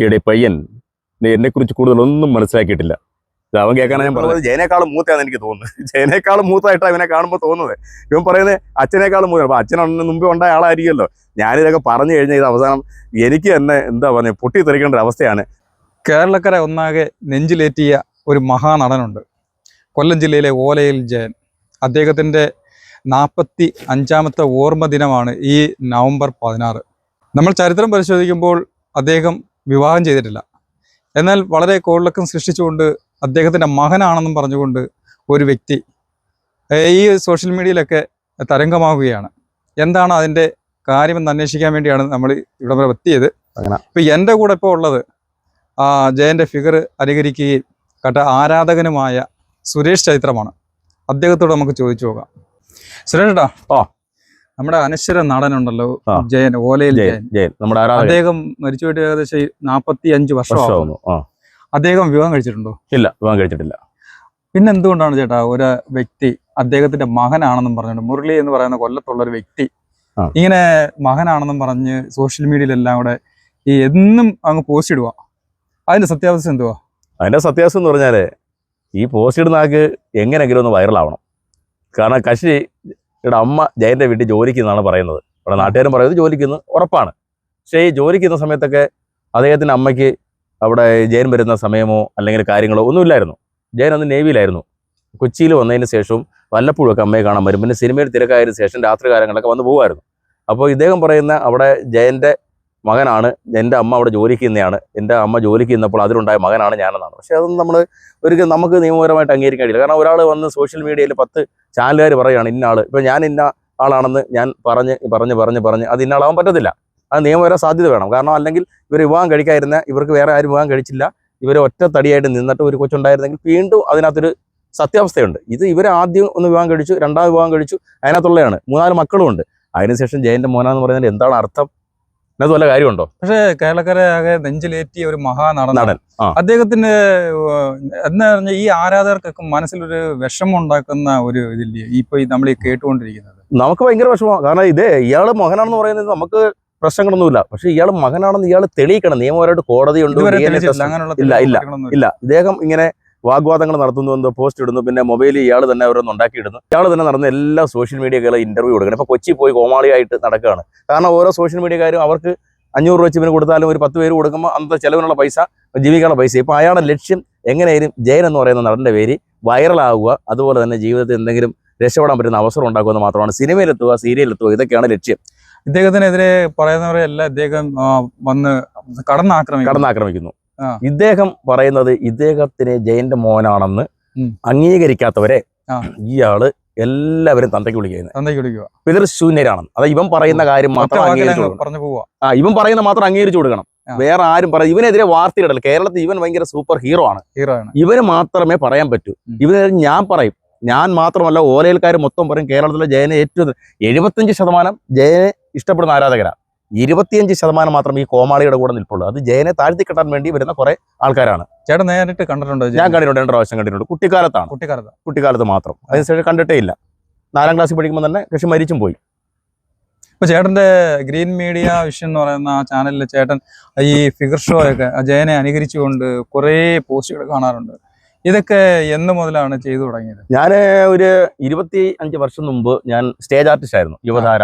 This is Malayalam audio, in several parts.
ഈയിടെ പയ്യൻ എന്നെ കുറിച്ച് കൂടുതലൊന്നും മനസ്സിലാക്കിയിട്ടില്ല. ഇത് അവൻ കേൾക്കാനാണ് ഞാൻ പറഞ്ഞത്. ജയനേക്കാളും മൂത്തയാണെന്ന് എനിക്ക് തോന്നുന്നത് ജയനേക്കാളും മൂത്തായിട്ടാണ് ഇവനെ കാണുമ്പോൾ തോന്നുന്നത്. ഇവൻ പറയുന്നത് അച്ഛനേക്കാളും മൂത്ത അപ്പം അച്ഛനെ മുമ്പേ ഉണ്ടായ ആളായിരിക്കുമല്ലോ. ഞാനിതൊക്കെ പറഞ്ഞു കഴിഞ്ഞാൽ ഇത് അവസാനം എനിക്ക് തന്നെ എന്താ പറയുക പൊട്ടിത്തെറിക്കേണ്ട ഒരു അവസ്ഥയാണ്. കേരളക്കര ഒന്നാകെ നെഞ്ചിലേറ്റിയ ഒരു മഹാനടനുണ്ട്. കൊല്ലം ജില്ലയിലെ ഓലയിൽ ജയൻ. അദ്ദേഹത്തിന്റെ നാൽപ്പത്തി അഞ്ചാമത്തെ ഓർമ്മ ദിനമാണ് ഈ നവംബർ പതിനാറ്. നമ്മൾ ചരിത്രം പരിശോധിക്കുമ്പോൾ അദ്ദേഹം വിവാഹം ചെയ്തിട്ടില്ല. എന്നാൽ വളരെ കോളിളക്കം സൃഷ്ടിച്ചുകൊണ്ട് അദ്ദേഹത്തിന്റെ മകനാണെന്നും പറഞ്ഞുകൊണ്ട് ഒരു വ്യക്തി ഈ സോഷ്യൽ മീഡിയയിലൊക്കെ തരംഗമാവുകയാണ്. എന്താണ് അതിന്റെ കാര്യമെന്ന് അന്വേഷിക്കാൻ വേണ്ടിയാണ് നമ്മൾ ഇവിടെ വരെ എത്തിയത്. അങ്ങനെ. ഇപ്പം എന്റെ കൂടെ ഇപ്പോൾ ഉള്ളത് ആ ജയന്റെ ഫിഗർ അനുകരിക്കുകയും കട്ട ആരാധകനുമായ സുരേഷ് ചൈത്രമാണ് അദ്ദേഹത്തോട് നമുക്ക് ചോദിച്ചു നോക്കാം സുരേഷ് ഏട്ടാ ആ. നമ്മുടെ അനശ്വര നടനുണ്ടല്ലോ. ജയൻ ഓലയിൽ ജയൻ നമ്മുടെ അദ്ദേഹം മരിച്ചു പോയിട്ട് ഏകദേശം നാപ്പത്തി അഞ്ച് വർഷമാകും വർഷമാകുന്നു അദ്ദേഹം വിവാഹം കഴിച്ചിട്ടുണ്ടോ? ഇല്ല വിവാഹം കഴിച്ചിട്ടില്ല. പിന്നെ എന്തുകൊണ്ടാണ് ചേട്ടാ ഒരു വ്യക്തി അദ്ദേഹത്തിന്റെ മകനാണെന്നും പറഞ്ഞുകൊണ്ട് മുരളി എന്ന് പറയുന്ന കൊല്ലത്തുള്ള ഒരു വ്യക്തി ഇങ്ങനെ മകനാണെന്നും പറഞ്ഞ് സോഷ്യൽ മീഡിയയിലെല്ലാം കൂടെ ഈ എന്നും അങ്ങ് പോസ്റ്റ് ഇടുക അതിന്റെ സത്യാവസ്ഥ എന്തുവാ? അതിന്റെ സത്യാവസ്ഥ എന്ന് പറഞ്ഞാൽ ഈ പോസ്റ്റ് ഇടുന്ന ആൾക്ക് എങ്ങനെയെങ്കിലും ഒന്ന് വൈറലാവണം കാരണം കശി ഇവിടെ അമ്മ ജയന്റെ വീട്ടിൽ ജോലിക്കുന്നാണ് പറയുന്നത്. ഇവിടെ നാട്ടുകാരും പറയുന്നത് ജോലിക്കുന്നു ഉറപ്പാണ്. പക്ഷേ ഈ ജോലിക്കുന്ന സമയത്തൊക്കെ അദ്ദേഹത്തിന്റെ അമ്മയ്ക്ക് അവിടെ ജയൻ വരുന്ന സമയമോ അല്ലെങ്കിൽ കാര്യങ്ങളോ ഒന്നുമില്ലായിരുന്നു. ജയൻ അന്ന് നേവിയിലായിരുന്നു. കൊച്ചിയിൽ വന്നതിന് ശേഷവും വല്ലപ്പോഴും ഒക്കെ അമ്മയെ കാണാൻ വരും. പിന്നെ സിനിമയിൽ തിരക്കായതിനു ശേഷം രാത്രി കാലങ്ങളൊക്കെ വന്ന് പോകുമായിരുന്നു അപ്പോൾ ഇദ്ദേഹം പറയുന്ന അവിടെ ജയന്റെ മകനാണ്. എന്റെ അമ്മ അവിടെ ജോലിക്ക് ചെയ്യുന്നതാണ് എന്റെ അമ്മ ജോലിക്ക് ചെയ്യുന്നപ്പോൾ അതിലുണ്ടായ മകനാണ് ഞാനെന്നാണ്. പക്ഷേ അതൊന്നും നമ്മൾ ഒരിക്കലും നമുക്ക് നിയമപരമായിട്ട് അംഗീകരിക്കാൻ കഴിയില്ല. കാരണം ഒരാൾ വന്ന് സോഷ്യൽ മീഡിയയിൽ പത്ത് ചാനലുകാർ പറയുകയാണ് ഇന്ന ആൾ ഇപ്പം ഞാൻ ഇന്ന ആളാണെന്ന് ഞാൻ പറഞ്ഞ് പറഞ്ഞ് പറഞ്ഞ് പറഞ്ഞ് അത് ഇന്ന ആളാവാൻ പറ്റത്തില്ല. അത് നിയമപര സാധ്യത വേണം. കാരണം അല്ലെങ്കിൽ ഇവർ വിവാഹം കഴിക്കാതിരുന്ന ഇവർക്ക് വേറെ ആരും വിവാഹം കഴിച്ചില്ല ഇവർ ഒറ്റ തടിയായിട്ട് നിന്നിട്ട് ഒരു കൊച്ചുണ്ടായിരുന്നെങ്കിൽ വീണ്ടും അതിനകത്തൊരു സത്യാവസ്ഥയുണ്ട്. ഇത് ഇവർ ആദ്യം ഒന്ന് വിവാഹം കഴിച്ചു രണ്ടാം വിവാഹം കഴിച്ചു അതിനകത്തുള്ളതാണ് മൂന്നാൽ മക്കളും ഉണ്ട് അതിനുശേഷം ജയന്റെ മോനാന്ന് പറയുന്നതിൽ എന്താണ് അർത്ഥം? ഇതിനകത്ത് വല്ല കാര്യമുണ്ടോ? പക്ഷേ കേരളക്കരെ ആകെ നെഞ്ചിലേറ്റിയ ഒരു മഹാനടൻ നടൻ. അദ്ദേഹത്തിന്റെ എന്താ പറഞ്ഞാൽ ഈ ആരാധകർക്കൊക്കെ മനസ്സിലൊരു വിഷമം ഉണ്ടാക്കുന്ന ഒരു ഇതില്ലേ? ഇപ്പൊ നമ്മൾ ഈ കേട്ടുകൊണ്ടിരിക്കുന്നത്. നമുക്ക് ഭയങ്കര വിഷമമാണ് കാരണം ഇതേ ഇയാൾ മകനാണെന്ന് പറയുന്നത് നമുക്ക് പ്രശ്നങ്ങളൊന്നുമില്ല. പക്ഷെ ഇയാൾ മകനാണെന്ന് ഇയാൾ തെളിയിക്കണം. നിയമപരമായിട്ട് കോടതിയുണ്ട് ഇല്ല, ഇല്ല, ഇല്ല. ഇദ്ദേഹം ഇങ്ങനെ വാഗ്വാദങ്ങൾ നടത്തുന്നു എന്തോ പോസ്റ്റ് ഇടുന്നു. പിന്നെ മൊബൈലിൽ ഇയാൾ തന്നെ ഓരോന്ന് ഉണ്ടാക്കിയിടുന്നു. ഇയാൾ തന്നെ നടന്ന എല്ലാ സോഷ്യൽ മീഡിയകളെ ഇന്റർവ്യൂ കൊടുക്കണം. ഇപ്പൊ കൊച്ചി പോയി കോമാളിയായിട്ട് നടക്കുകയാണ്. കാരണം ഓരോ സോഷ്യൽ മീഡിയക്കാരും അവർക്ക് അഞ്ഞൂറ് രൂപ വെച്ച് കൊടുത്താലും ഒരു പത്ത് പേര് കൊടുക്കുമ്പോൾ അന്നത്തെ ചിലവിനുള്ള പൈസ ജീവിക്കാനുള്ള പൈസ. ഇപ്പൊ അയാളുടെ ലക്ഷ്യം എങ്ങനെയായാലും ജയൻ എന്ന് പറയുന്ന നടന്റെ പേര് വൈറലാവുക അതുപോലെ തന്നെ ജീവിതത്തിൽ എന്തെങ്കിലും രക്ഷപ്പെടാൻ പറ്റുന്ന അവസരം ഉണ്ടാക്കുമെന്ന് മാത്രമാണ്. സിനിമയിലെത്തുക സീരിയലെത്തുക ഇതൊക്കെയാണ് ലക്ഷ്യം. ഇദ്ദേഹത്തിനെതിരെ പറയുന്നവരെല്ലാം ഇദ്ദേഹം വന്ന് കടന്നാക്രമിക്കും കടന്നാക്രമിക്കുന്നു. ആ. ഇദ്ദേഹം പറയുന്നത് ഇദ്ദേഹത്തിന് ജയന്റെ മോനാണെന്ന്. അംഗീകരിക്കാത്തവരെ. ഇയാൾ എല്ലാവരും തന്തയ്ക്ക് വിളിക്കുന്നത്. തന്തയ്ക്ക് വിളിക്കുക. പിതൃശൂന്യരാണെന്ന് അത് ഇവൻ പറയുന്ന കാര്യം മാത്രം അംഗീകരിച്ചു ആ ഇവൻ പറയുന്ന മാത്രം അംഗീകരിച്ചു കൊടുക്കണം. വേറെ ആരും പറയും ഇവനെതിരെ വാർത്തയിടൽ കേരളത്തിൽ ഇവൻ ഭയങ്കര സൂപ്പർ ഹീറോ ആണ്. ഹീറോ ആണ്. ഇവന് മാത്രമേ പറയാൻ പറ്റൂ. ഇവന് ഇവനെതിരെ ഞാൻ പറയും. ഞാൻ മാത്രമല്ല ഓലയിൽക്കാർ മൊത്തം പറയും കേരളത്തിലെ ജയനെ ഏറ്റവും എഴുപത്തഞ്ച് ശതമാനം ജയനെ ഇഷ്ടപ്പെടുന്ന ആരാധകരാ. ഇരുപത്തിയഞ്ച് ശതമാനം മാത്രം ഈ കോമാളിയുടെ കൂടെ നിൽപ്പുള്ളൂ. അത് ജയനെ താഴ്ത്തി കെട്ടാൻ വേണ്ടി വരുന്ന കുറെ ആൾക്കാരാണ്. ചേട്ടൻ നേരിട്ട് കണ്ടിട്ടുണ്ടോ ഞാൻ കണ്ടിട്ടുണ്ട് രണ്ട് പ്രാവശ്യം കണ്ടിട്ടുണ്ട്. കുട്ടിക്കാലത്താണ്. കുട്ടിക്കാലത്ത്. കുട്ടിക്കാലത്ത് മാത്രം. അതിനുശേഷം കണ്ടിട്ടേ ഇല്ല. നാലാം ക്ലാസ്സിൽ പഠിക്കുമ്പോൾ തന്നെ കൃഷി മരിച്ചും പോയി. ഇപ്പൊ ചേട്ടന്റെ ഗ്രീൻ മീഡിയ വിഷൻ എന്ന് പറയുന്ന ആ ചാനലിൽ ചേട്ടൻ ഈ ഫിഗർ ഷോ ഒക്കെ ജയനെ അനുകരിച്ചുകൊണ്ട് കുറേ പോസ്റ്റുകൾ കാണാറുണ്ട്. ഇതൊക്കെ എന്ന് മുതലാണ് ചെയ്തു തുടങ്ങിയത്? ഞാൻ ഒരു ഇരുപത്തി അഞ്ച് വർഷം മുമ്പ് ഞാൻ സ്റ്റേജ് ആർട്ടിസ്റ്റ് ആയിരുന്നു യുവധാര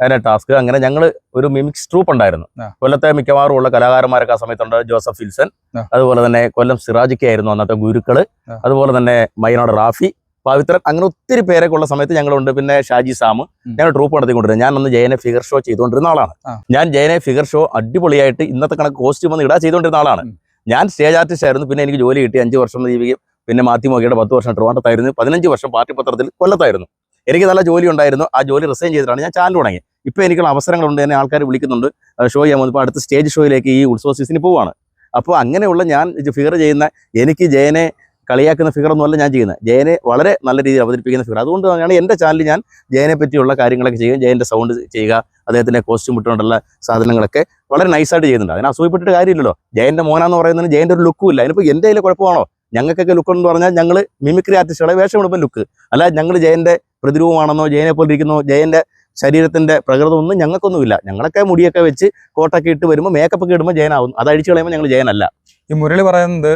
അതിന്റെ ടാസ്ക് അങ്ങനെ ഞങ്ങൾ ഒരു മിമിക്സ് ട്രൂപ്പ് ഉണ്ടായിരുന്നു. കൊല്ലത്തെ മിക്കവാറും ഉള്ള കലാകാരന്മാരൊക്കെ ആ സമയത്തുണ്ട് ജോസഫ് ഫിൽസൺ അതുപോലെ തന്നെ കൊല്ലം സിറാജിക്ക ആയിരുന്നു അന്നത്തെ ഗുരുക്കൾ അതുപോലെ തന്നെ മൈനോട് റാഫി പവിത്രൻ അങ്ങനെ ഒത്തിരി പേരൊക്കെ ഉള്ള സമയത്ത് ഞങ്ങളുണ്ട്. പിന്നെ ഷാജി സാം ഞങ്ങൾ ട്രൂപ്പ് നടത്തിക്കൊണ്ടിരുന്നത്. ഞാൻ അന്ന് ജയനെ ഫിഗർ ഷോ ചെയ്തുകൊണ്ടിരുന്ന ആളാണ്. ഞാൻ ജയനെ ഫിഗർ ഷോ അടിപൊളിയായിട്ട് ഇന്നത്തെ കണക്ക് കോസ്റ്റ്യൂം ഒന്നും ഇടാ ചെയ്തുകൊണ്ടിരുന്ന ആളാണ്. ഞാൻ സ്റ്റേജ് ആർട്ടിസ്റ്റ് ആയിരുന്നു. പിന്നെ എനിക്ക് ജോലി കിട്ടി. അഞ്ച് വർഷം ജീവിക്കും പിന്നെ മാത്യുമോക്കിയുടെ പത്ത് വർഷം ട്രിവാണ്ടത്തായിരുന്നു പതിനഞ്ച് വർഷം പാർട്ടി പത്രത്തിൽ കൊല്ലത്തായിരുന്നു. എനിക്ക് നല്ല ജോലി ഉണ്ടായിരുന്നു. ആ ജോലി റിസൈൻ ചെയ്തിട്ടാണ് ഞാൻ ചാനൽ തുടങ്ങി ഇപ്പൊ എനിക്കുള്ള അവസരങ്ങളുണ്ട് എന്നെ ആൾക്കാർ വിളിക്കുന്നുണ്ട്. ഷോ ചെയ്യാൻ പോകുമ്പോൾ അടുത്ത സ്റ്റേജ് ഷോയിലേക്ക് ഈ ഉത്സവ പോവാണ്. അപ്പോൾ അങ്ങനെയുള്ള ഞാൻ ഫിഗർ ചെയ്യുന്ന എനിക്ക് ജയനെ കളിയാക്കുന്ന ഫിഗർ ഒന്നുമല്ല ഞാൻ ചെയ്യുന്നത്. ജയനെ വളരെ നല്ല രീതിയിൽ അവതരിപ്പിക്കുന്ന ഫിഗർ അതുകൊണ്ട് തന്നെയാണ് എന്റെ ചാനലിൽ ഞാൻ ജയനെ പറ്റിയുള്ള കാര്യങ്ങളൊക്കെ ചെയ്യുക ജയന്റെ സൗണ്ട് ചെയ്യുക അദ്ദേഹത്തിന്റെ കോസ്റ്റ്യൂം ഇട്ടുകൊണ്ടുള്ള സാധനങ്ങളൊക്കെ വളരെ നൈസായിട്ട് ചെയ്യുന്നുണ്ട്. അതിന് അസൂയപ്പെട്ടിട്ട് കാര്യമില്ലല്ലോ. ജയന്റെ മോനാന്ന് പറയുന്നതിന് ജയന്റെ ഒരു ലുക്കും ഇല്ല. അതിനിപ്പോൾ എന്റെ കയ്യിൽ കുഴപ്പമാണോ? ഞങ്ങൾക്കൊക്കെ ലുക്ക് എന്ന് പറഞ്ഞാൽ ഞങ്ങൾ മിമിക്രി ആർട്ടിസ്റ്റുകളെ വേഷമെടുപ്പം ലുക്ക് അല്ല ഞങ്ങൾ ജയന്റെ പ്രതിരൂപമാണെന്നോ ജയനെ പോലെ ഇരിക്കുന്നോ ജയന്റെ ശരീരത്തിന്റെ പ്രകൃതം ഒന്നും ഞങ്ങൾക്കൊന്നുമില്ല. ഞങ്ങളൊക്കെ മുടിയൊക്കെ വെച്ച് കോട്ടൊക്കെ ഇട്ട് വരുമ്പോൾ മേക്കപ്പ് ഒക്കെ ഇടുമ്പോൾ ജയനാവും. അത് അഴിച്ചു കളയുമ്പോൾ ഞങ്ങൾ ജയനല്ല. ഈ മുരളി പറയുന്നത്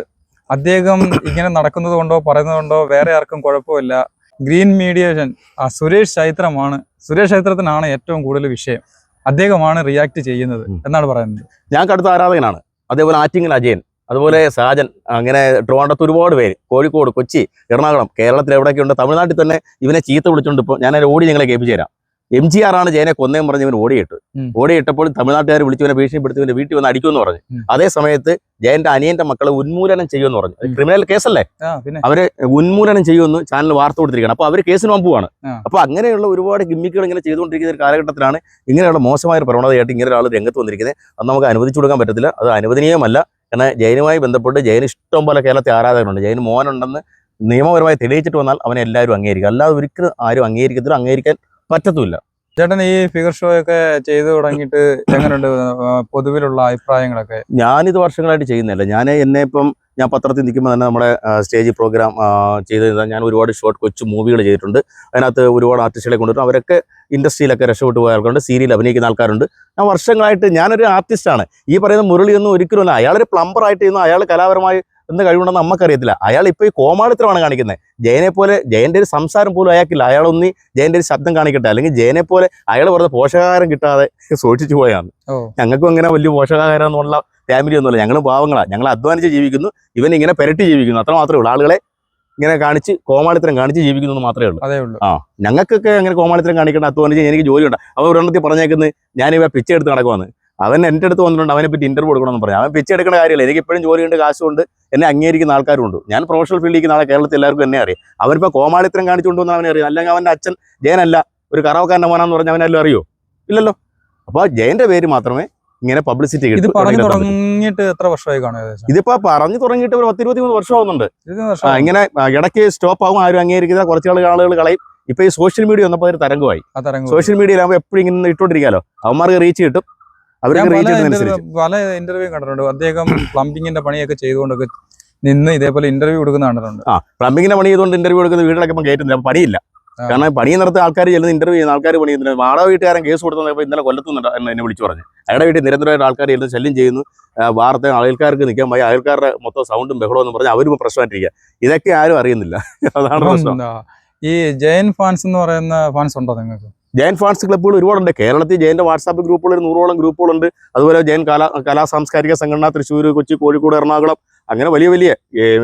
അദ്ദേഹം ഇങ്ങനെ നടക്കുന്നത് കൊണ്ടോ പറയുന്നത് കൊണ്ടോ വേറെ ആർക്കും കുഴപ്പമില്ല. ഗ്രീൻ മീഡിയേഷൻ ആ സുരേഷ് ചൈത്രമാണ്. സുരേഷ് ചൈത്രത്തിനാണ് ഏറ്റവും കൂടുതൽ വിഷയം. അദ്ദേഹമാണ് റിയാക്ട് ചെയ്യുന്നത് എന്നാണ് പറയുന്നത്. ഞാൻ കടുത്ത ആരാധകനാണ്. അതേപോലെ ആറ്റിങ്ങൽ അജയൻ. അതുപോലെ സാജൻ അങ്ങനെ ട്രിവാണ്ടത്ത് ഒരുപാട് പേര്. കോഴിക്കോട് കൊച്ചി എറണാകുളം കേരളത്തിൽ എവിടെയൊക്കെ ഉണ്ട് തമിഴ്നാട്ടിൽ തന്നെ ഇവനെ ചീത്ത വിളിച്ചുകൊണ്ട് ഇപ്പോൾ ഞാൻ ഓടി ഞങ്ങളെ കേൾപ്പിച്ചു തരാം. എം ജി ആർ ആണ് ജയനെ കൊന്നേം പറഞ്ഞ് ഇവൻ ഓടിയിട്ട്. ഓടിയിട്ടപ്പോൾ തമിഴ്നാട്ടുകാർ വിളിച്ചവനെ ഭീഷണിപ്പെടുത്തി ഇവന്റെ വീട്ടിൽ വന്ന് അടിക്കുമെന്ന് പറഞ്ഞു. അതേ സമയത്ത് ജയന്റെ അനിയന്റെ മക്കളെ ഉന്മൂലനം ചെയ്യുമെന്ന് പറഞ്ഞു. ക്രിമിനൽ കേസല്ലേ? അവരെ ഉന്മൂലനം ചെയ്യുമെന്ന് ചാനൽ വാർത്ത കൊടുത്തിരിക്കണം അപ്പൊ അവർ കേസിന് പമ്പുവാണ് അപ്പൊ അങ്ങനെയുള്ള ഒരുപാട് ഗിമ്മിക്കുകൾ ഇങ്ങനെ ചെയ്തുകൊണ്ടിരിക്കുന്ന ഒരു കാലഘട്ടത്തിലാണ് ഇങ്ങനെയുള്ള മോശമായ പ്രവണതയായിട്ട് ഇങ്ങനെ ഒരാൾ രംഗത്ത് വന്നിരിക്കുന്നത്. അത് നമുക്ക് അനുവദിച്ചു കൊടുക്കാൻ പറ്റത്തില്ല. അത് അനുവദനീയമല്ല. കാരണം ജയനുമായി ബന്ധപ്പെട്ട് ജയന് ഇഷ്ടം പോലെ കേരളത്തിൽ ആരാധകരുണ്ട്. ജയന് മോനുണ്ടെന്ന് നിയമപരമായി തെളിയിച്ചിട്ട് വന്നാൽ അവനെ എല്ലാവരും അംഗീകരിക്കും. അല്ലാതെ ഒരിക്കലും ആരും അംഗീകരിക്കത്തില്ല അംഗീകരിക്കാൻ പറ്റത്തുമില്ല. ചേട്ടൻ ഈ ഫിഗർ ഷോ ഒക്കെ ചെയ്തു തുടങ്ങിയിട്ട് എങ്ങനെയുണ്ട് പൊതുവിലുള്ള അഭിപ്രായങ്ങളൊക്കെ? ഞാനിത് വർഷങ്ങളായിട്ട് ചെയ്യുന്നില്ല. ഞാൻ എന്നെ ഇപ്പം ഞാൻ പത്രത്തിൽ നിൽക്കുമ്പോൾ തന്നെ നമ്മുടെ സ്റ്റേജ് പ്രോഗ്രാം ചെയ്ത് ഞാൻ ഒരുപാട് ഷോർട്ട് കൊച്ചു മൂവികൾ ചെയ്തിട്ടുണ്ട്. അതിനകത്ത് ഒരുപാട് ആർട്ടിസ്റ്റുകളെ കൊണ്ടുവരും അവരൊക്കെ ഇൻഡസ്ട്രിയിലൊക്കെ രക്ഷപ്പെട്ടു പോയ ആൾക്കാരുണ്ട്. സീരിയൽ അഭിനയിക്കുന്ന ആൾക്കാരുണ്ട്. ഞാൻ വർഷങ്ങളായിട്ട് ഞാനൊരു ആർട്ടിസ്റ്റാണ്. ഈ പറയുന്ന മുരളിയൊന്നും ഒരിക്കലുമല്ല. അയാളൊരു പ്ലംബറായിട്ട് ചെയ്യുന്നു അയാൾ കലാപരമായി എന്ത് കഴിവുണ്ടെന്ന് നമുക്കറിയത്തില്ല. അയാൾ ഇപ്പോൾ ഈ കോമാളിത്തരമാണ് കാണിക്കുന്നത് ജയനെ പോലെ ജയന്റെ ഒരു സംസാരം പോലും അയാൾക്കില്ല. അയാളൊന്നി ജയന്റെ ഒരു ശബ്ദം കാണിക്കട്ടെ. അല്ലെങ്കിൽ ജയനെ പോലെ അയാൾ പറഞ്ഞ പോഷകാഹാരം കിട്ടാതെ സൂക്ഷിച്ചു പോയാണ്. ഞങ്ങൾക്കും അങ്ങനെ വലിയ പോഷകാഹാരം എന്നുള്ള ഫാമിലി ഒന്നുമല്ല. ഞങ്ങൾ പാവങ്ങളാണ് ഞങ്ങൾ അധ്വാനിച്ച് ജീവിക്കുന്നു. ഇവൻ ഇങ്ങനെ പെരട്ടി ജീവിക്കുന്നു. അത്ര മാത്രമേ ഉള്ളൂ. ആളുകളെ ഇങ്ങനെ കാണിച്ച് കോമാളിത്തരം കാണിച്ച് ജീവിക്കുന്നു എന്ന് മാത്രമേ ഉള്ളൂ. അതേ ഉള്ളൂ. ആ ഞങ്ങൾക്കൊക്കെ അങ്ങനെ കോമാളിത്തരം കാണിക്കേണ്ട അധ്വാനിച്ച് എനിക്ക് ജോലിയുണ്ട്. അവൻ ഒരെണ്ണത്തിൽ പറഞ്ഞേക്കുന്നത് ഞാനിവ പിച്ച എടുത്ത് നടക്കുവാന്ന്. അവൻ എന്റെ അടുത്ത് വന്നിട്ടുണ്ട്. അവനെ പറ്റി ഇന്റർവ്യൂ കൊടുക്കണമെന്ന് പറഞ്ഞു. അവൻ പിച്ച എടുക്കേണ്ട കാര്യമില്ല. എനിക്ക് ഇപ്പോഴും ജോലിയുണ്ട് കാശുണ്ട്. എന്നെ അംഗീകരിക്കുന്ന ആൾക്കാരുണ്ട് ഞാൻ പ്രൊഫഷണൽ ഫീൽഡിലേക്ക് നാളെ കേരളത്തിൽ എല്ലാവർക്കും എന്നെ അറിയാം. അവനിപ്പോൾ കോമാളിത്തരം കാണിച്ചുകൊണ്ട് വന്ന് അവനെ അറിയാം. അല്ലെങ്കിൽ അവന്റെ അച്ഛൻ ജയനല്ല. ഒരു കറവക്കാരന്റെ മോനാന്ന് പറഞ്ഞാൽ അവനെല്ലാം അറിയോ? ഇല്ലല്ലോ. അപ്പോൾ ജയന്റെ പേര് മാത്രമേ ഇങ്ങനെ പബ്ലിസിറ്റി ഇത് പറഞ്ഞു തുടങ്ങിയിട്ട് എത്ര വർഷമായി കാണും ഇതിപ്പോ പറഞ്ഞു തുടങ്ങിയിട്ട് ഒരു പത്തിരുപത്തി മൂന്ന് വർഷമാവുന്നുണ്ട് ഇങ്ങനെ ഇടയ്ക്ക് സ്റ്റോപ്പ് ആവും ആരും അംഗീകരിക്കുന്ന കുറച്ച് ആളുകൾ കളയും. ഇപ്പൊ ഈ സോഷ്യൽ മീഡിയ വന്നപ്പോൾ ഒരു തരംഗമായി. സോഷ്യൽ മീഡിയയിലാകുമ്പോൾ എപ്പോഴും ഇങ്ങനെ ഇട്ടോണ്ടിരിക്കാലോ അവന്മാർക്ക് റീച്ച് കിട്ടും. അവർക്ക് റീച്ച് കിട്ടുന്നതനുസരിച്ച് പല ഇന്റർവ്യൂ കണ്ടിട്ടുണ്ട്. അദ്ദേഹം പ്ലംബിങ്ങിന്റെ പണിയൊക്കെ ചെയ്തുകൊണ്ടൊക്കെ നിന്ന് ഇതേപോലെ ഇന്റർവ്യൂ കൊടുക്കുന്ന കണ്ടിട്ടുണ്ട്. ആ പ്ലംബിങ്ങിന്റെ പണി ചെയ്തുകൊണ്ട് ഇന്റർവ്യൂ കൊടുക്കുന്ന വീട്ടിലൊക്കെ ഇപ്പം കയറ്റുന്നില്ല പണിയില്ല. കാരണം പണി നടത്തുന്ന ആൾക്കാർ ചെല്ലുന്ന ഇന്റർവ്യൂ ചെയ്യുന്ന ആൾക്കാർ പണി ചെയ്യുന്നത് വാടക വീട്ടുകാരൻ കേസ് കൊടുത്തപ്പോൾ ഇന്നലെ കൊല്ലത്തുന്നുണ്ട് എന്ന് വിളിച്ചു പറഞ്ഞു. അയാളുടെ വീട്ടിൽ നിരന്തരമായിട്ട് ആൾക്കാർ ചെല്ലുന്ന ശല്യം ചെയ്യുന്നു. വാർത്ത അയൽക്കാർക്ക് നിൽക്കാൻ പോയി അയൽക്കാരുടെ മൊത്തം സൗണ്ടും ബഹളവും എന്ന് പറഞ്ഞാൽ അവരും പ്രശ്നമായിട്ടിരിക്കുക ഇതൊക്കെ ആരും അറിയുന്നില്ല. അതാണ് പ്രശ്നം. ഈ ജയൻ ഫാൻസ് എന്ന് പറയുന്ന ഫാൻസ് ഉണ്ടോ നിങ്ങൾക്ക്? ജയൻ ഫാൻസ് ക്ലബ്ബുകൾ ഒരുപാടുണ്ട്. കേരളത്തിൽ ജയന്റെ വാട്സാപ്പ് ഗ്രൂപ്പുകൾ ഒരു നൂറോളം ഗ്രൂപ്പുകളുണ്ട് അതുപോലെ ജയൻ കലാ കലാ സാംസ്കാരിക സംഘടന തൃശ്ശൂർ കൊച്ചി കോഴിക്കോട് എറണാകുളം. അങ്ങനെ വലിയ വലിയ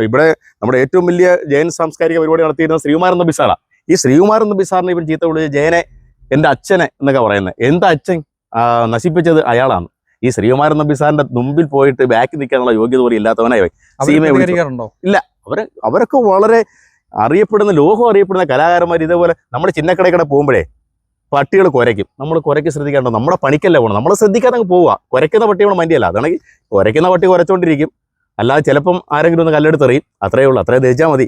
ഇവിടെ നമ്മുടെ ഏറ്റവും വലിയ ജയൻ സാംസ്കാരിക പരിപാടി നടത്തിയിരുന്ന ശ്രീകുമാരൻ നബിസാറാണ് ഈ ശ്രീകുമാരൻ നബിസാറിനെ ഇവൻ ചീത്ത വിളിച്ച് ജയനെ എന്റെ അച്ഛനെ എന്നൊക്കെ പറയുന്നത് എന്താ അച്ഛൻ? നശിപ്പിച്ചത് അയാളാണ്. ഈ ശ്രീകുമാരൻ നബിസാറിന്റെ മുമ്പിൽ പോയിട്ട് ബാക്കി നിൽക്കാനുള്ള യോഗ്യത പോലും ഇല്ലാത്തവനായി സീമയെ വിളിക്കാറുണ്ടോ ഇല്ല. അവരെ അവരൊക്കെ വളരെ അറിയപ്പെടുന്ന ലോകം അറിയപ്പെടുന്ന കലാകാരന്മാർ ഇതേപോലെ നമ്മുടെ ചിന്നക്കടയിൽ പോകുമ്പോഴേ പട്ടികൾ കുരയ്ക്കും. നമ്മൾ കുരയ്ക്ക് ശ്രദ്ധിക്കാണ്ടോ? നമ്മുടെ പണിക്കല്ലേ പോകണം നമ്മൾ ശ്രദ്ധിക്കാതെ അങ്ങ് പോവുക. കുരയ്ക്കുന്ന പട്ടി നമ്മുടെ മണ്ടിയല്ല അതാണെങ്കിൽ കുരയ്ക്കുന്ന പട്ടി കുരച്ചോണ്ടിരിക്കും. അല്ലാതെ ചിലപ്പം ആരെങ്കിലും ഒന്ന് കല്ലെടുത്തെറിയും. അത്രയേ ഉള്ളൂ. അത്രയും ധരിച്ചാൽ മതി.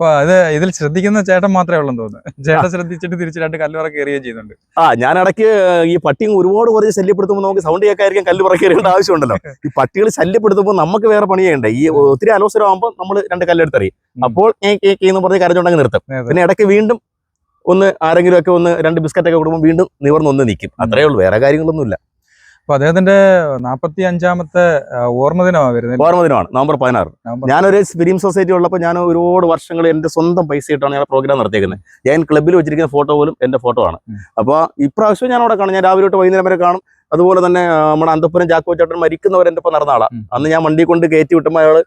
അപ്പൊ അത് ഇതിൽ ശ്രദ്ധിക്കുന്ന ചേട്ടൻ മാത്രമേ ഉള്ളെന്ന് തോന്നുന്നു. ചേട്ടൻ ശ്രദ്ധിച്ചിട്ട് തിരിച്ച് രണ്ട് കല്ലുറ കയറുകയും ചെയ്യുന്നുണ്ട്. ആ ഞാൻ ഇടയ്ക്ക് ഈ പട്ടി ഒരുപാട് കുറച്ച് ശല്യപ്പെടുത്തുമ്പോൾ നമുക്ക് സൗണ്ട് കേൾക്കായിരിക്കും കല്ലുറ പറക്കേണ്ട ആവശ്യമുണ്ടല്ലോ. ഈ പട്ടികൾ ശല്യപ്പെടുത്തുമ്പോൾ നമുക്ക് വേറെ പണി ചെയ്യണ്ടേ ഈ ഒത്തിരി അലോസരം ആകുമ്പോൾ നമ്മൾ രണ്ട് കല്ലെടുത്തറിയും. അപ്പോൾ എന്ന് പറഞ്ഞ് കരഞ്ഞുണ്ടെങ്കിൽ നിർത്തും. പിന്നെ ഇടയ്ക്ക് വീണ്ടും ഒന്ന് ആരെങ്കിലും ഒക്കെ ഒന്ന് രണ്ട് ബിസ്ക്കറ്റ് ഒക്കെ കൊടുക്കുമ്പോൾ വീണ്ടും നിവർന്നൊന്ന് നിൽക്കും അത്രേ ഉള്ളൂ. വേറെ കാര്യങ്ങളൊന്നുമില്ല. അപ്പൊ അദ്ദേഹത്തിന്റെ നാപ്പത്തി അഞ്ചാമത്തെ ഓർമ്മ ദിനമാണ് വരുന്നത്. ഓർമ്മ ദിനമാണ് നവംബർ പതിനാറ്. ഞാനൊരു ഫിലിം സൊസൈറ്റി ഉള്ളപ്പോൾ ഞാൻ ഒരുപാട് വർഷങ്ങൾ എന്റെ സ്വന്തം പൈസ ഇട്ടാണ് ഞാൻ പ്രോഗ്രാം നടത്തിയേക്കുന്നത്. ഞാൻ ക്ലബ്ബിൽ വെച്ചിരിക്കുന്ന ഫോട്ടോ പോലും എന്റെ ഫോട്ടോ ആണ്. അപ്പോൾ ഇപ്രാവശ്യം ഞാൻ അവിടെ കാണും. ഞാൻ രാവിലെ തൊട്ട് വൈകുന്നേരം വരെ കാണും. അതുപോലെ തന്നെ നമ്മുടെ അന്തപ്പുരം ചാക്കോ ചേട്ടൻ മരിക്കുന്നവർ എന്റെ ഒപ്പം നടന്ന ആളാണ് അന്ന് ഞാൻ വണ്ടി കൊണ്ട് കയറ്റി വിട്ടുമ്പോൾ അയാൾ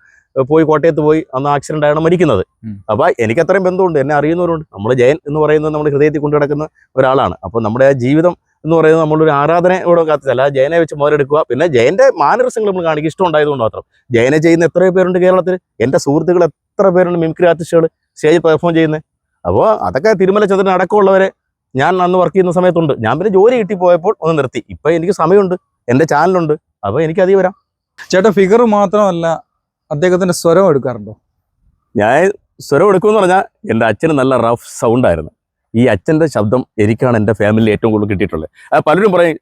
പോയി കോട്ടയത്ത് പോയി അന്ന് ആക്സിഡന്റ് ആയാണ് മരിക്കുന്നത്. അപ്പൊ എനിക്ക് അത്രയും ബന്ധമുണ്ട് എന്നെ അറിയുന്നവരുണ്ട്. നമ്മൾ ജയൻ എന്ന് പറയുന്നത് നമ്മുടെ ഹൃദയത്തിൽ കൊണ്ടു കിടക്കുന്ന ഒരാളാണ്. അപ്പൊ നമ്മുടെ ആ ജീവിതം എന്ന് പറയുന്നത് നമ്മളൊരു ആരാധന കാത്തില്ല ജയനെ വെച്ച് മുതലെടുക്കുക. പിന്നെ ജയന്റെ മാനരസങ്ങൾ നമ്മൾ കാണിക്കുക ഇഷ്ടം ഉണ്ടായതുകൊണ്ട് മാത്രം. ജയനെ ചെയ്യുന്ന എത്ര പേരുണ്ട് കേരളത്തിൽ. എന്റെ സുഹൃത്തുക്കൾ എത്ര പേരുണ്ട് മിമിക്രി ആർട്ടിസ്റ്റുകൾ സ്റ്റേജിൽ പെർഫോം ചെയ്യുന്നത് അപ്പോൾ അതൊക്കെ തിരുമല ചന്ദ്രൻ അടക്കമുള്ളവരെ ഞാൻ അന്ന് വർക്ക് ചെയ്യുന്ന സമയത്തുണ്ട്. ഞാൻ പിന്നെ ജോലി കിട്ടി പോയപ്പോൾ ഒന്ന് നിർത്തി. ഇപ്പം എനിക്ക് സമയമുണ്ട്. എന്റെ ചാനലുണ്ട് അപ്പോൾ എനിക്ക് അധികം വരാം. ചേട്ടാ ഫിഗർ മാത്രമല്ല അദ്ദേഹത്തിന്റെ സ്വരം എടുക്കാറുണ്ടോ? ഞാൻ സ്വരം എടുക്കുമെന്ന് പറഞ്ഞാൽ എന്റെ അച്ഛന് നല്ല റഫ് സൗണ്ടായിരുന്നു ഈ അച്ഛന്റെ ശബ്ദം എനിക്കാണ് എന്റെ ഫാമിലിയിൽ ഏറ്റവും കൂടുതൽ കിട്ടിയിട്ടുള്ളത്. അത് പലരും പറയും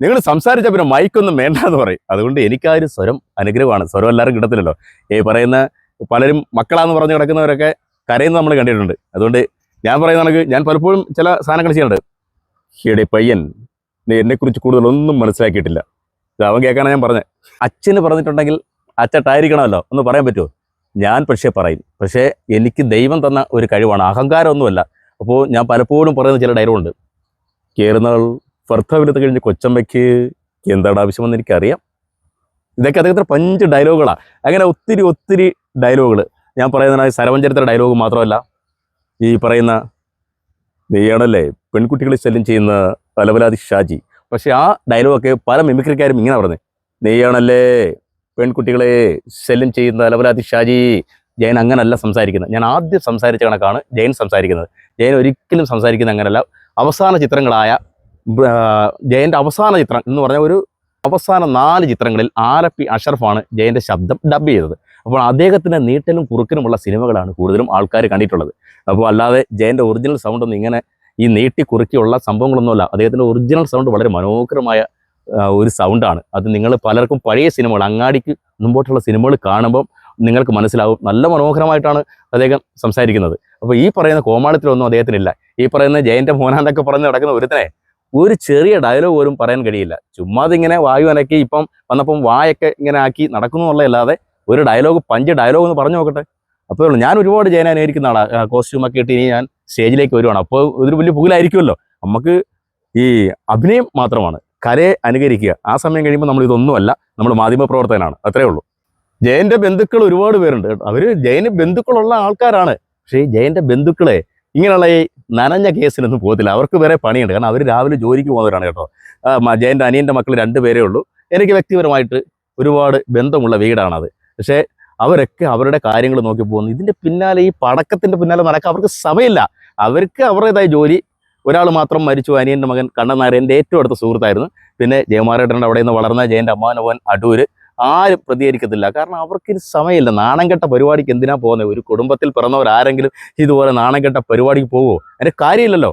നിങ്ങൾ സംസാരിച്ച പിന്നെ മൈക്കൊന്നും വേണ്ട എന്ന് പറയും. അതുകൊണ്ട് എനിക്ക് ആ ഒരു സ്വരം അനുഗ്രഹമാണ്. സ്വരം എല്ലാവരും കിട്ടത്തില്ലല്ലോ. ഈ പറയുന്ന പലരും മക്കളാന്ന് പറഞ്ഞ് കിടക്കുന്നവരൊക്കെ കരയുന്ന നമ്മൾ കണ്ടിട്ടുണ്ട്. അതുകൊണ്ട് ഞാൻ പറയുന്ന കണക്ക് ഞാൻ പലപ്പോഴും ചില സാധനങ്ങൾ ചെയ്യാറുണ്ട്. ഈടെ പയ്യൻ നീ എന്നെക്കുറിച്ച് കൂടുതലൊന്നും മനസ്സിലാക്കിയിട്ടില്ല. അവൻ കേൾക്കാനാണ് ഞാൻ പറഞ്ഞത്. അച്ഛന് പറഞ്ഞിട്ടുണ്ടെങ്കിൽ അച്ചട്ടായിരിക്കണമല്ലോ. ഒന്ന് പറയാൻ പറ്റുമോ? ഞാൻ പക്ഷേ പറയും. പക്ഷേ എനിക്ക് ദൈവം തന്ന ഒരു കഴിവാണ്. അഹങ്കാരമൊന്നുമല്ല. അപ്പോൾ ഞാൻ പലപ്പോഴും പറയുന്ന ചില ഡയലോഗുണ്ട് കയറുന്നാൾ ഭർത്താവിലത്ത് കഴിഞ്ഞ് കൊച്ചമ്മയ്ക്ക് എന്താണ് ആവശ്യമെന്ന് എനിക്കറിയാം. ഇതൊക്കെ അദ്ദേഹത്തിന്റെ പഞ്ച് ഡയലോഗുകളാണ് അങ്ങനെ ഒത്തിരി ഒത്തിരി ഡയലോഗുകൾ ഞാൻ പറയുന്ന സരവഞ്ചരിത്ര ഡയലോഗ് മാത്രമല്ല ഈ പറയുന്ന നീയാണല്ലേ പെൺകുട്ടികളെ ശല്യം ചെയ്യുന്ന അലവലാതി ഷാജി. പക്ഷേ ആ ഡയലോഗൊക്കെ പല മിമിക്രിക്കാരും ഇങ്ങനെ പറഞ്ഞത് നീയാണല്ലേ പെൺകുട്ടികളെ ശല്യം ചെയ്യുന്ന അലവലാതി ഷാജി? ജയൻ അങ്ങനല്ല സംസാരിക്കുന്നത്. ഞാൻ ആദ്യം സംസാരിച്ച കണക്കാണ് ജയൻ സംസാരിക്കുന്നത്. ജയൻ ഒരിക്കലും സംസാരിക്കുന്ന അങ്ങനെയല്ല അവസാന ചിത്രങ്ങളായ ജയന്റെ അവസാന ചിത്രം എന്ന് പറഞ്ഞ ഒരു അവസാന നാല് ചിത്രങ്ങളിൽ ആലപ്പി അഷറഫാണ് ജയന്റെ ശബ്ദം ഡബ് ചെയ്തത്. അപ്പോൾ അദ്ദേഹത്തിന്റെ നീട്ടലും കുറുക്കനുമുള്ള സിനിമകളാണ് കൂടുതലും ആൾക്കാർ കണ്ടിട്ടുള്ളത്. അപ്പോൾ അല്ലാതെ ജയന്റെ ഒറിജിനൽ സൗണ്ട് ഒന്നും ഇങ്ങനെ ഈ നീട്ടി കുറുക്കിയുള്ള സംഭവങ്ങളൊന്നുമല്ല. അദ്ദേഹത്തിന്റെ ഒറിജിനൽ സൗണ്ട് വളരെ മനോഹരമായ ഒരു സൗണ്ടാണ് അത് നിങ്ങൾ പലർക്കും പഴയ സിനിമകൾ അങ്ങാടിക്ക് മുമ്പോട്ടുള്ള സിനിമകൾ കാണുമ്പം നിങ്ങൾക്ക് മനസ്സിലാവും. നല്ല മനോഹരമായിട്ടാണ് അദ്ദേഹം സംസാരിക്കുന്നത്. അപ്പോൾ ഈ പറയുന്ന കോമാളിത്തിലൊന്നും അദ്ദേഹത്തിനില്ല. ഈ പറയുന്ന ജയന്റെ മോനാന്നൊക്കെ പറഞ്ഞ് നടക്കുന്ന ഒരുത്തനെ ഒരു ചെറിയ ഡയലോഗ് പോലും പറയാൻ കഴിയില്ല. ചുമ്മാതെ ഇങ്ങനെ വായു അനക്കി ഇപ്പം വന്നപ്പം വായൊക്കെ ഇങ്ങനെ ആക്കി നടക്കുന്നു എന്നുള്ളതല്ലാതെ ഒരു ഡയലോഗ് പഞ്ച് ഡയലോഗ് എന്ന് പറഞ്ഞു നോക്കട്ടെ. അപ്പോൾ ഞാൻ ഒരുപാട് ജയനെ അനുകരിക്കുന്ന ആളാണ് കോസ്റ്റ്യൂമൊക്കെ ഇട്ട് ഇനി ഞാൻ സ്റ്റേജിലേക്ക് വരുവാണ്. അപ്പോൾ ഇതൊരു വലിയ പുകിലായിരിക്കുമല്ലോ. നമുക്ക് ഈ അഭിനയം മാത്രമാണ്. കരയെ അനുകരിക്കുക. ആ സമയം കഴിയുമ്പോൾ നമ്മൾ ഇതൊന്നുമല്ല നമ്മൾ മാധ്യമ പ്രവർത്തകനാണ്. അത്രേ ഉള്ളൂ. ജയന്റെ ബന്ധുക്കൾ ഒരുപാട് പേരുണ്ട്. അവർ ജയന് ബന്ധുക്കളുള്ള ആൾക്കാരാണ്. പക്ഷേ ജയന്റെ ബന്ധുക്കളെ ഇങ്ങനെയുള്ള ഈ നനഞ്ഞ കേസിനൊന്നും പോകത്തില്ല. അവർക്ക് വേറെ പണിയുണ്ട്. കാരണം അവർ രാവിലെ ജോലിക്ക് പോകുന്നവരാണ് കേട്ടോ. ജയന്റെ അനിയന്റെ മക്കൾ രണ്ടുപേരേ ഉള്ളൂ. എനിക്ക് വ്യക്തിപരമായിട്ട് ഒരുപാട് ബന്ധമുള്ള വീടാണത്. പക്ഷേ അവരൊക്കെ അവരുടെ കാര്യങ്ങൾ നോക്കി പോകുന്നു. ഇതിന്റെ പിന്നാലെ ഈ പടക്കത്തിന്റെ പിന്നാലെ നടക്കാൻ അവർക്ക് സമയമില്ല. അവർക്ക് അവരുടേതായ ജോലി. ഒരാൾ മാത്രം മരിച്ചു. അനിയന്റെ മകൻ എന്റെ ഏറ്റവും അടുത്ത സുഹൃത്തായിരുന്നു. പിന്നെ ജയമാരേട്ടന്റെ അവിടെ നിന്ന് വളർന്ന ജയന്റെ അമ്മാവൻ അടൂര് ആരും പ്രതികരിക്കത്തില്ല. കാരണം അവർക്കൊരു സമയമില്ല. നാണംകെട്ട പരിപാടിക്ക് എന്തിനാ പോകുന്നത് ഒരു കുടുംബത്തിൽ പിറന്നവരാരെങ്കിലും ഇതുപോലെ നാണംകെട്ട പരിപാടിക്ക് പോകുമോ അതിന് കാര്യമില്ലല്ലോ.